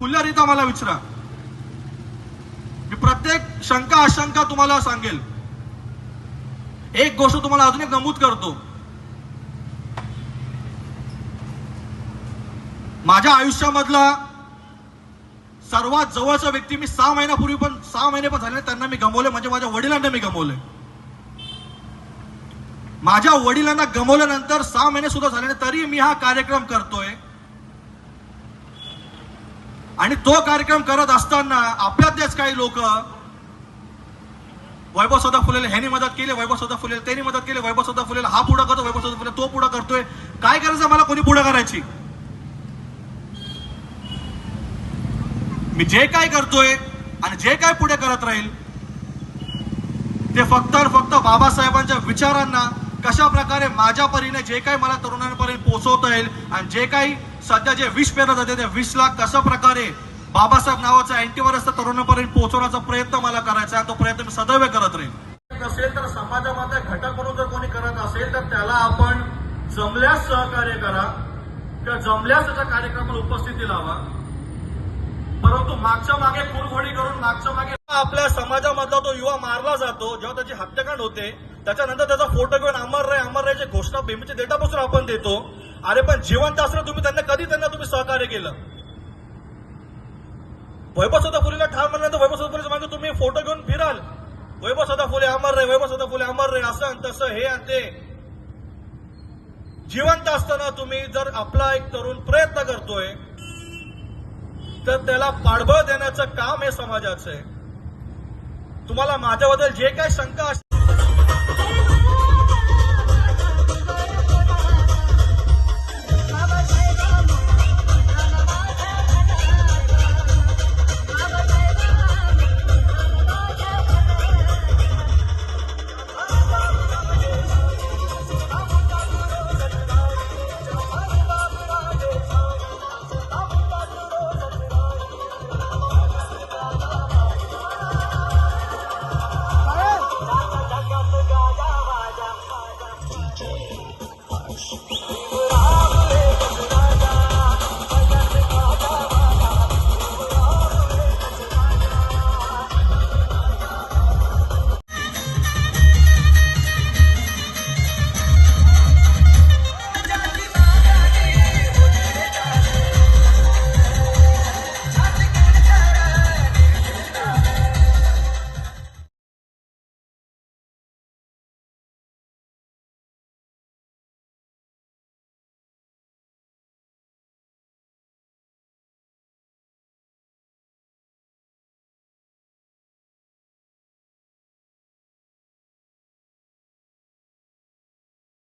खुल्यारीत मला विचारा. मी प्रत्येक शंका आशंका तुम्हाला सांगेल. एक गोष्ट तुम्हाला अजून एक नमूद करतो. माझ्या आयुष्यामधला सर्वात जवळचा व्यक्ती मी सहा महिन्यापूर्वी पण सहा महिने पण झाले त्यांना मी गमवले म्हणजे माझ्या वडिलांना मी गमवले. माझ्या वडिलांना गमवल्यानंतर सहा महिने सुद्धा झाले तरी मी हा कार्यक्रम करतोय. आणि तो कार्यक्रम करत असताना आपल्यातलेच काही लोक वैभव सदा फुलेले ह्यांनी मदत केली वैभव सदा फुलेल त्यांनी मदत केली वैभव सदा फुलेल हा पुढं करतो वैभव सदा फुले तो पुढं करतोय. काय करायचं मला कोणी पुढं करायची? मी जे काय करतोय आणि जे काय पुढे करत राहील ते फक्त आणि फक्त बाबासाहेबांच्या विचारांना कशा प्रकारे माझ्या परीने जे काही मला तरुणांपर्यंत पोहोचवता येईल आणि जे काही सध्या जे विष पेरत जाते त्या विषला कशा प्रकारे बाबासाहेब नावाचा अँटीव्हायरस तरुणापर्यंत तरुणांपर्यंत पोहोचवण्याचा प्रयत्न मला करायचा आहे तो प्रयत्न मी सदैव करत राहील नसेल तर समाजामध्ये घटक म्हणून जर कोणी करत असेल तर त्याला आपण जमल्यास सहकार्य करा किंवा जमल्यास त्याच्या कार्यक्रमाला उपस्थिती लावा. परंतु मागच्या मागे कुरघोडी करून मागच्या मागे आपल्या समाजामधला तो युवा मारला जातो जेव्हा त्याची हत्याकांड होते त्याच्यानंतर त्याचा फोटो घेऊन अमर राय अमर रायची घोषणा भीमेच्या डेटापासून आपण देतो. अरे पण जिवंत असलं तुम्ही त्यांना कधी त्यांना तुम्ही सहकार्य केलं? वैभव सदा फुलेला ठार म्हणल्यानंतर वैभव सदा फुलेच्या मागे तुम्ही फोटो घेऊन फिराल. वैभव सदा फुले अमर रे वैभव सदा फुले अमर रे असं आणि तसं हे आणि ते. जिवंत असताना तुम्ही जर आपला एक तरुण प्रयत्न करतोय तर त्याला पाठबळ देण्याचं काम हे समाजाचं आहे. तुम्हाला माझ्याबद्दल जे काही शंका असतील